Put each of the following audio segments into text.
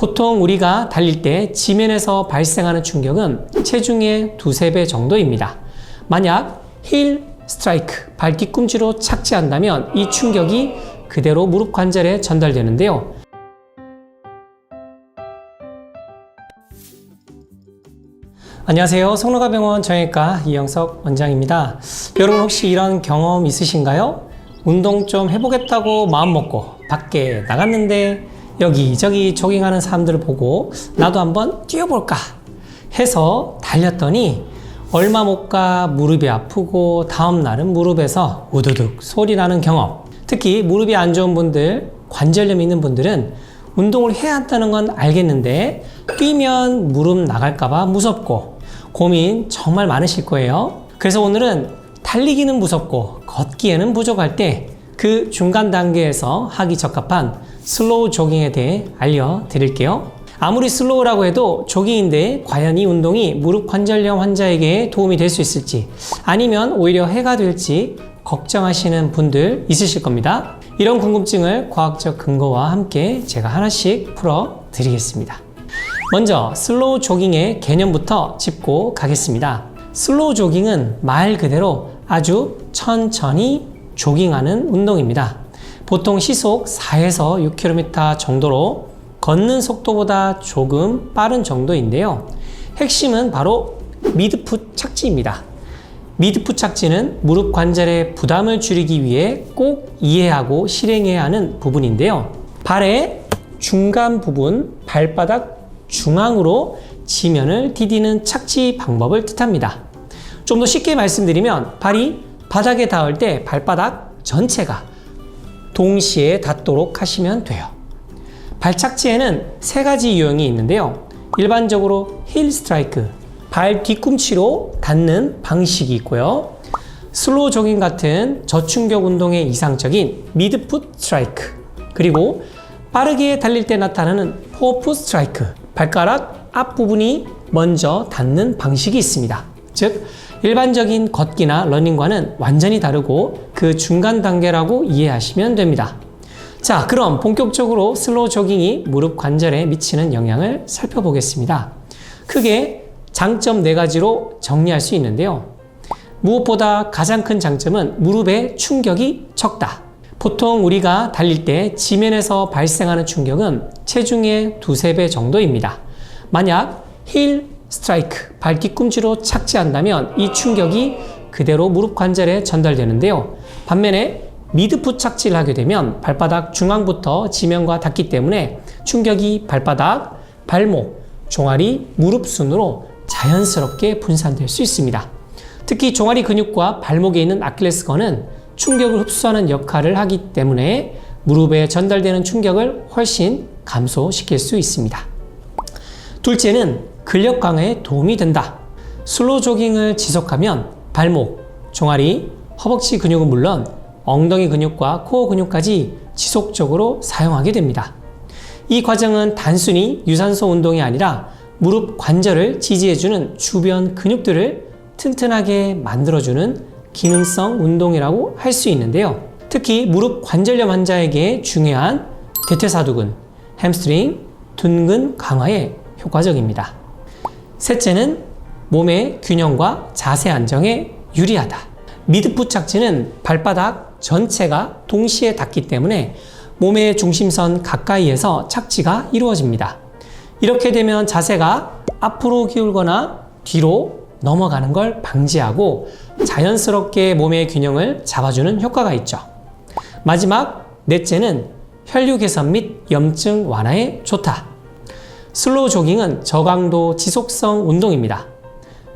보통 우리가 달릴 때 지면에서 발생하는 충격은 체중의 두세 배 정도입니다. 만약 힐 스트라이크, 발 뒤꿈치로 착지한다면 이 충격이 그대로 무릎 관절에 전달되는데요. 안녕하세요. 성노가병원 정형외과 이영석 원장입니다. 여러분 혹시 이런 경험 있으신가요? 운동 좀 해보겠다고 마음먹고 밖에 나갔는데 여기저기 조깅하는 사람들을 보고 나도 한번 뛰어볼까 해서 달렸더니 얼마 못 가 무릎이 아프고 다음 날은 무릎에서 우두둑 소리 나는 경험 특히 무릎이 안 좋은 분들 관절염 있는 분들은 운동을 해야 한다는 건 알겠는데 뛰면 무릎 나갈까봐 무섭고 고민 정말 많으실 거예요. 그래서 오늘은 달리기는 무섭고 걷기에는 부족할 때 그 중간 단계에서 하기 적합한 슬로우 조깅에 대해 알려드릴게요. 아무리 슬로우라고 해도 조깅인데 과연 이 운동이 무릎 관절염 환자에게 도움이 될 수 있을지 아니면 오히려 해가 될지 걱정하시는 분들 있으실 겁니다. 이런 궁금증을 과학적 근거와 함께 제가 하나씩 풀어 드리겠습니다. 먼저 슬로우 조깅의 개념부터 짚고 가겠습니다. 슬로우 조깅은 말 그대로 아주 천천히 조깅하는 운동입니다. 보통 시속 4에서 6km 정도로 걷는 속도보다 조금 빠른 정도인데요. 핵심은 바로 미드풋 착지입니다. 미드풋 착지는 무릎 관절의 부담을 줄이기 위해 꼭 이해하고 실행해야 하는 부분인데요. 발의 중간 부분, 발바닥 중앙으로 지면을 디디는 착지 방법을 뜻합니다. 좀 더 쉽게 말씀드리면 발이 바닥에 닿을 때 발바닥 전체가 동시에 닿도록 하시면 돼요. 발착지에는 세 가지 유형이 있는데요. 일반적으로 힐 스트라이크, 발 뒤꿈치로 닿는 방식이 있고요. 슬로우 조깅 같은 저충격 운동의 이상적인 미드풋 스트라이크, 그리고 빠르게 달릴 때 나타나는 포풋 스트라이크, 발가락 앞부분이 먼저 닿는 방식이 있습니다. 즉, 일반적인 걷기나 러닝과는 완전히 다르고 그 중간 단계라고 이해하시면 됩니다. 자, 그럼 본격적으로 슬로우 조깅이 무릎 관절에 미치는 영향을 살펴보겠습니다. 크게 장점 네 가지로 정리할 수 있는데요. 무엇보다 가장 큰 장점은 무릎의 충격이 적다. 보통 우리가 달릴 때 지면에서 발생하는 충격은 체중의 두세 배 정도입니다. 만약 힐 스트라이크, 발 뒤꿈치로 착지한다면 이 충격이 그대로 무릎 관절에 전달되는데요. 반면에 미드풋 착지를 하게 되면 발바닥 중앙부터 지면과 닿기 때문에 충격이 발바닥, 발목, 종아리, 무릎 순으로 자연스럽게 분산될 수 있습니다. 특히 종아리 근육과 발목에 있는 아킬레스건은 충격을 흡수하는 역할을 하기 때문에 무릎에 전달되는 충격을 훨씬 감소시킬 수 있습니다. 둘째는 근력 강화에 도움이 된다. 슬로 조깅을 지속하면 발목, 종아리, 허벅지 근육은 물론 엉덩이 근육과 코어 근육까지 지속적으로 사용하게 됩니다. 이 과정은 단순히 유산소 운동이 아니라 무릎 관절을 지지해주는 주변 근육들을 튼튼하게 만들어주는 기능성 운동이라고 할 수 있는데요. 특히 무릎 관절염 환자에게 중요한 대퇴사두근, 햄스트링, 둔근 강화에 효과적입니다. 셋째는 몸의 균형과 자세 안정에 유리하다. 미드풋 착지는 발바닥 전체가 동시에 닿기 때문에 몸의 중심선 가까이에서 착지가 이루어집니다. 이렇게 되면 자세가 앞으로 기울거나 뒤로 넘어가는 걸 방지하고 자연스럽게 몸의 균형을 잡아주는 효과가 있죠. 마지막 넷째는 혈류 개선 및 염증 완화에 좋다. 슬로우 조깅은 저강도 지속성 운동입니다.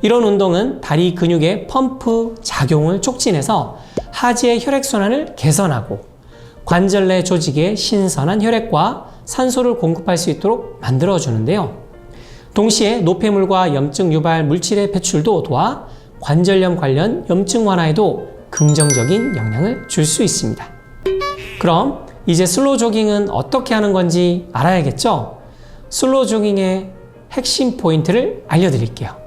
이런 운동은 다리 근육의 펌프 작용을 촉진해서 하지의 혈액순환을 개선하고 관절 내 조직에 신선한 혈액과 산소를 공급할 수 있도록 만들어주는데요. 동시에 노폐물과 염증 유발 물질의 배출도 도와 관절염 관련 염증 완화에도 긍정적인 영향을 줄 수 있습니다. 그럼 이제 슬로우 조깅은 어떻게 하는 건지 알아야겠죠? 슬로우 조깅의 핵심 포인트를 알려드릴게요.